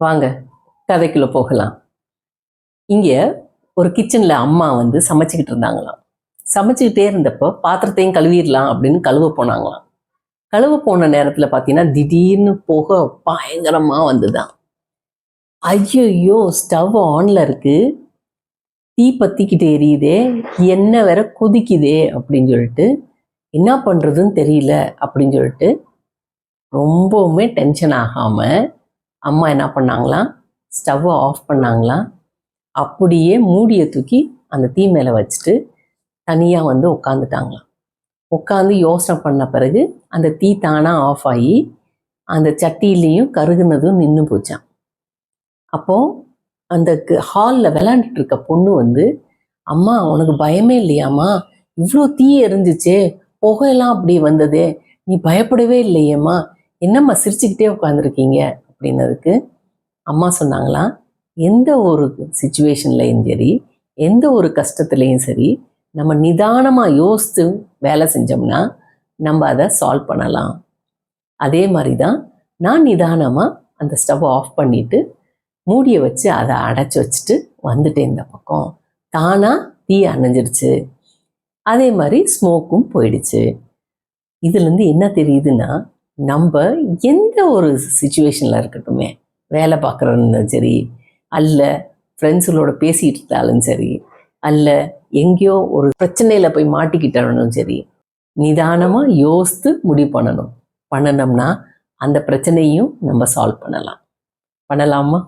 வாங்க கதைக்குள்ள போகலாம். இங்க ஒரு கிச்சன்ல அம்மா வந்து சமைச்சுக்கிட்டு இருந்தாங்களாம். சமைச்சுக்கிட்டே இருந்தப்போ பாத்திரத்தையும் கழுவிடலாம் அப்படின்னு கழுவ போனாங்களாம். கழுவ போன நேரத்துல பார்த்தீங்கன்னா திடீர்னு புகை பயங்கரமா வந்துதான் ஐயோ ஸ்டவ் ஆன்ல இருக்கு. தீ பத்திக்கிட்டு எரியுதே என்ன வேற கொதிக்குதே அப்படின்னு சொல்லிட்டு என்ன பண்றதுன்னு தெரியல அப்படின்னு சொல்லிட்டு ரொம்பவுமே டென்ஷன் ஆகாமல் அம்மா என்ன பண்ணாங்களாம்? ஸ்டவ்வை ஆஃப் பண்ணாங்களாம். அப்படியே மூடியை தூக்கி அந்த தீ மேலே வச்சுட்டு தனியாக வந்து உட்காந்துட்டாங்களாம் உட்காந்து யோசனை பண்ண பிறகு அந்த தீ தானாக ஆஃப் ஆகி அந்த சட்டியிலையும் கருகுனதும் நின்று போச்சான் அப்போது அந்த ஹாலில் விளாண்டுட்டு இருக்க பொண்ணு வந்து அம்மா உனக்கு பயமே இல்லையாம்மா? இவ்வளோ தீ எரிஞ்சிச்சே புகையெல்லாம் அப்படி வந்ததே நீ பயப்படவே இல்லையேம்மா? என்னம்மா சிரிச்சுக்கிட்டே உட்காந்துருக்கீங்க அப்படின்னதுக்கு அம்மா சொன்னாங்களாம் எந்த ஒரு சுச்சுவேஷன்லையும் சரி எந்த ஒரு கஷ்டத்துலேயும் சரி நம்ம நிதானமாக யோசித்து வேலை செஞ்சோம்னா நம்ம அதை சால்வ் பண்ணலாம். அதே மாதிரி தான் நான் நிதானமாக அந்த ஸ்டவ் ஆஃப் பண்ணிவிட்டு மூடியை வச்சு அதை அடைச்சி வச்சுட்டு வந்துட்டேன் இந்த பக்கம். தானாக தீ அணைஞ்சிடுச்சு அதே மாதிரி ஸ்மோக்கும் போயிடுச்சு. இதுலேருந்து என்ன தெரியுதுன்னா நம்ம எந்த ஒரு சுச்சுவேஷனில் இருக்கட்டுமே வேலை பார்க்குறதுனாலும் சரி அல்ல ஃப்ரெண்ட்ஸுகளோட பேசிகிட்டு இருந்தாலும் சரி அல்ல எங்கேயோ ஒரு பிரச்சனையில் போய் மாட்டிக்கிட்டாலும் சரி நிதானமாக யோசித்து முடிவு பண்ணணும். பண்ணணும்னா அந்த பிரச்சனையும் நம்ம சால்வ் பண்ணலாம். பண்ணலாமா?